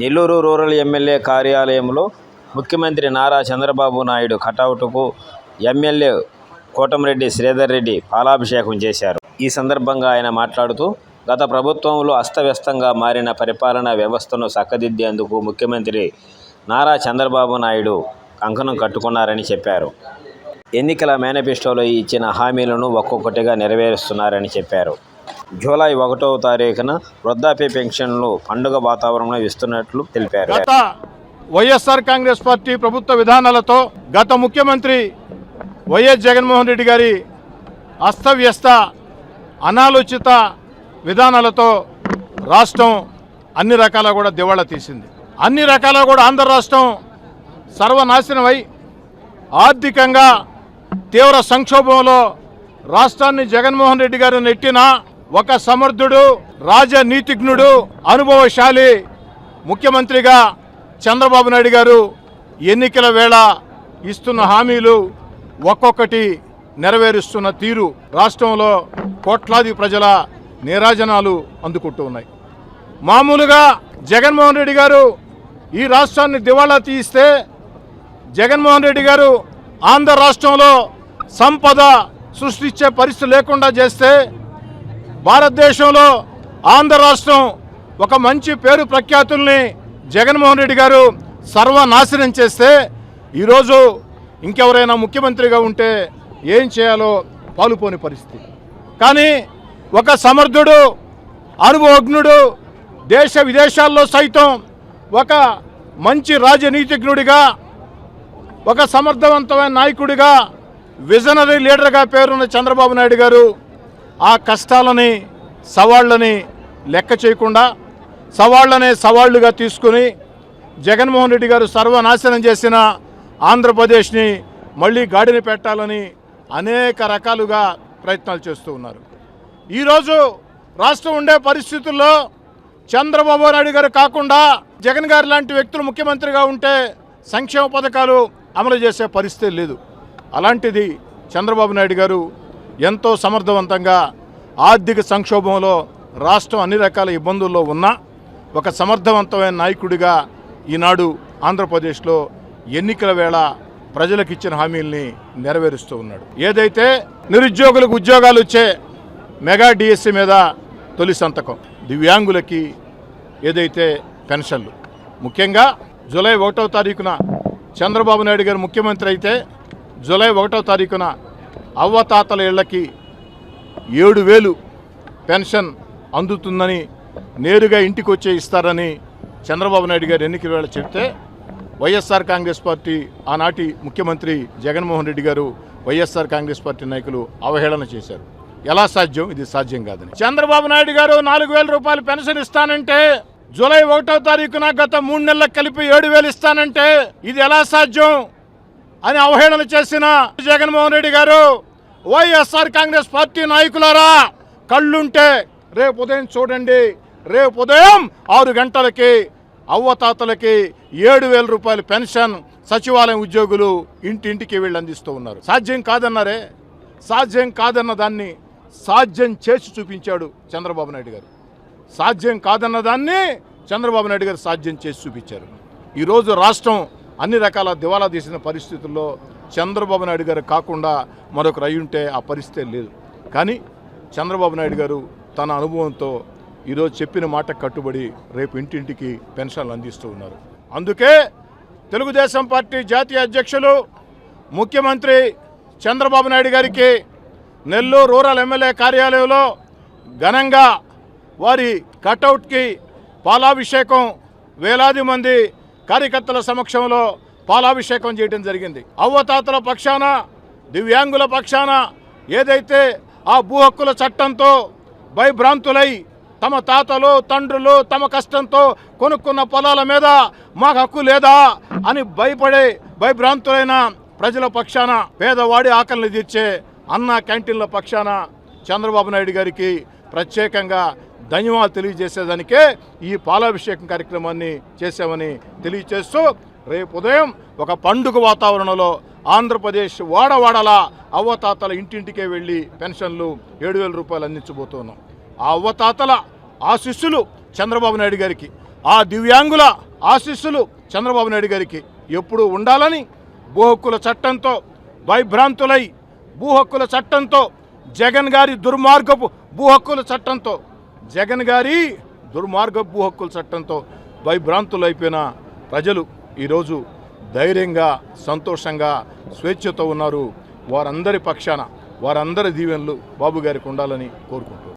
Nellore rural MLA కార్యాలయంలో ముఖ్యమంత్రి నారా చంద్రబాబు నాయుడు కటౌట్కు ఎమ్మెల్యే కోటమిరెడ్డి శ్రీధర్ రెడ్డి పాలాభిషేకం చేశారు. ఈ సందర్భంగా ఆయన మాట్లాడుతూ గత ప్రభుత్వంలో అస్తవ్యస్తంగా మారిన పరిపాలనా వ్యవస్థను చక్కదిద్దేందుకు ముఖ్యమంత్రి నారా చంద్రబాబు నాయుడు కంకణం కట్టుకున్నారని చెప్పారు. ఎన్నికల మేనిఫెస్టోలో ఇచ్చిన హామీలను ఒక్కొక్కటిగా నెరవేరుస్తున్నారని చెప్పారు. జూలై ఒకటవ తారీఖున వృద్ధాప్య పెన్షన్లు పండుగ వాతావరణంలో ఇస్తున్నట్లు తెలిపారు. గత వైఎస్ఆర్ కాంగ్రెస్ పార్టీ ప్రభుత్వ విధానాలతో గత ముఖ్యమంత్రి వైఎస్ జగన్మోహన్ రెడ్డి గారి అస్తవ్యస్త అనాలోచిత విధానాలతో రాష్ట్రం అన్ని రకాల కూడా దివాళా తీసింది. అన్ని రకాల కూడా ఆంధ్ర రాష్ట్రం సర్వనాశనమై ఆర్థికంగా తీవ్ర సంక్షోభంలో రాష్ట్రాన్ని జగన్మోహన్ రెడ్డి గారు నెట్టిన ఒక సమర్థుడు రాజనీతిజ్ఞుడు అనుభవశాలి ముఖ్యమంత్రిగా చంద్రబాబు నాయుడు గారు ఎన్నికల వేళ ఇస్తున్న హామీలు ఒక్కొక్కటి నెరవేరుస్తున్న తీరు రాష్ట్రంలో కోట్లాది ప్రజల నీరాజనాలు అందుకుంటూ ఉన్నాయి. మామూలుగా జగన్మోహన్ రెడ్డి గారు ఈ రాష్ట్రాన్ని దివాళా తీయిస్తే జగన్మోహన్ రెడ్డి గారు ఆంధ్ర రాష్ట్రంలో సంపద సృష్టించే పరిస్థితి లేకుండా చేస్తే భారతదేశంలో ఆంధ్ర రాష్ట్రం ఒక మంచి పేరు ప్రఖ్యాతుల్ని జగన్మోహన్ రెడ్డి గారు సర్వనాశనం చేస్తే ఈరోజు ఇంకెవరైనా ముఖ్యమంత్రిగా ఉంటే ఏం చేయాలో పాలుపోని పరిస్థితి. కానీ ఒక సమర్థుడు అనుభవజ్ఞుడు దేశ విదేశాల్లో సైతం ఒక మంచి రాజనీతిజ్ఞుడిగా ఒక సమర్థవంతమైన నాయకుడిగా విజనరీ లీడర్గా పేరున్న చంద్రబాబు నాయుడు గారు ఆ కష్టాలని సవాళ్ళని లెక్క చేయకుండా సవాళ్ళనే సవాళ్ళుగా తీసుకుని జగన్మోహన్ రెడ్డి గారు సర్వనాశనం చేసిన ఆంధ్రప్రదేశ్ని మళ్ళీ గాడిని పెట్టాలని అనేక రకాలుగా ప్రయత్నాలు చేస్తూ ఉన్నారు. ఈరోజు రాష్ట్రం ఉండే పరిస్థితుల్లో చంద్రబాబు నాయుడు గారు కాకుండా జగన్ గారు లాంటి వ్యక్తులు ముఖ్యమంత్రిగా ఉంటే సంక్షేమ పథకాలు అమలు చేసే పరిస్థితి లేదు. అలాంటిది చంద్రబాబు నాయుడు గారు ఎంతో సమర్థవంతంగా ఆర్థిక సంక్షోభంలో రాష్ట్రం అన్ని రకాల ఇబ్బందుల్లో ఉన్న ఒక సమర్థవంతమైన నాయకుడిగా ఈనాడు ఆంధ్రప్రదేశ్లో ఎన్నికల వేళ ప్రజలకు ఇచ్చిన హామీల్ని నెరవేరుస్తూ ఉన్నాడు. ఏదైతే నిరుద్యోగులకు ఉద్యోగాలు ఇచ్చే మెగా డిఎస్సి మీద తొలి సంతకం దివ్యాంగులకి ఏదైతే పెన్షన్లు. ముఖ్యంగా జూలై ఒకటో తారీఖున చంద్రబాబు నాయుడు గారు ముఖ్యమంత్రి అయితే జూలై ఒకటో తారీఖున అవ్వతాతల ఇళ్ళకి ఏడు వేలు పెన్షన్ అందుతుందని నేరుగా ఇంటికి వచ్చే ఇస్తారని చంద్రబాబు నాయుడు గారు ఎన్నికల వేళ చెప్తే వైఎస్ఆర్ కాంగ్రెస్ పార్టీ ఆనాటి ముఖ్యమంత్రి జగన్మోహన్ రెడ్డి గారు వైఎస్ఆర్ కాంగ్రెస్ పార్టీ నాయకులు అవహేళన చేశారు. ఎలా సాధ్యం? ఇది సాధ్యం కాదని. చంద్రబాబు నాయుడు గారు నాలుగు వేల రూపాయలు పెన్షన్ ఇస్తానంటే జూలై ఒకటో తారీఖున గత మూడు నెలలకు కలిపి ఏడు వేలు ఇస్తానంటే ఇది ఎలా సాధ్యం? అని అవహేళన చేసిన జగన్మోహన్ రెడ్డి గారు వైఎస్ఆర్ కాంగ్రెస్ పార్టీ నాయకులారా కళ్ళుంటే రేపు ఉదయం చూడండి. రేపు ఉదయం ఆరు గంటలకి అవ్వతాతలకి ఏడు వేల రూపాయల పెన్షన్ సచివాలయం ఉద్యోగులు ఇంటింటికి వెళ్ళి అందిస్తూ ఉన్నారు. సాధ్యం కాదన్నారే? సాధ్యం కాదన్న దాన్ని సాధ్యం చేసి చూపించాడు చంద్రబాబు నాయుడు గారు. సాధ్యం కాదన్న దాన్ని చంద్రబాబు నాయుడు గారు సాధ్యం చేసి చూపించారు. ఈరోజు రాష్ట్రం అన్ని రకాల దివాలా తీసిన పరిస్థితుల్లో చంద్రబాబు నాయుడు గారు కాకుండా మరొకరు అయి ఉంటే ఆ పరిస్థితే లేదు. కానీ చంద్రబాబు నాయుడు గారు తన అనుభవంతో ఈరోజు చెప్పిన మాట కట్టుబడి రేపు ఇంటింటికి పెన్షన్లు అందిస్తూ ఉన్నారు. అందుకే తెలుగుదేశం పార్టీ జాతీయ అధ్యక్షులు ముఖ్యమంత్రి చంద్రబాబు నాయుడు గారికి నెల్లూరు రూరల్ ఎమ్మెల్యే కార్యాలయంలో ఘనంగా వారి కటౌట్కి పాలాభిషేకం వేలాది మంది కార్యకర్తల సమక్షంలో పాలాభిషేకం చేయడం జరిగింది. అవ్వతాతల పక్షాన దివ్యాంగుల పక్షాన ఏదైతే ఆ భూ హక్కుల చట్టంతో భయభ్రాంతులై తమ తాతలు తండ్రులు తమ కష్టంతో కొనుక్కున్న పొలాల మీద మాకు హక్కు లేదా అని భయపడే భయభ్రాంతులైన ప్రజల పక్షాన పేదవాడి ఆకలిని తీర్చే అన్న క్యాంటీన్ల పక్షాన చంద్రబాబు నాయుడు గారికి ప్రత్యేకంగా ధన్యవాదాలు తెలియజేసేదానికే ఈ పాలాభిషేకం కార్యక్రమాన్ని చేశామని తెలియజేస్తూ రేపు ఉదయం ఒక పండుగ వాతావరణంలో ఆంధ్రప్రదేశ్ వాడవాడల అవ్వతాతల ఇంటింటికే వెళ్ళి పెన్షన్లు ఏడు వేల రూపాయలు అందించబోతున్నాం. ఆ అవ్వతాతల ఆశిస్సులు చంద్రబాబు నాయుడు గారికి ఆ దివ్యాంగుల ఆశిస్సులు చంద్రబాబు నాయుడు గారికి ఎప్పుడూ ఉండాలని భూహక్కుల చట్టంతో భయభ్రాంతులై భూహక్కుల చట్టంతో జగన్ గారి దుర్మార్గపు భూహక్కుల చట్టంతో జగన్ గారి దుర్మార్గపు భూ హక్కుల చట్టంతో భయభ్రాంతులైపోయిన ప్రజలు ఈరోజు ధైర్యంగా సంతోషంగా స్వేచ్ఛతో ఉన్నారు. వారందరి పక్షాన వారందరి దీవెనలు బాబు గారికి ఉండాలని కోరుకుంటున్నాను.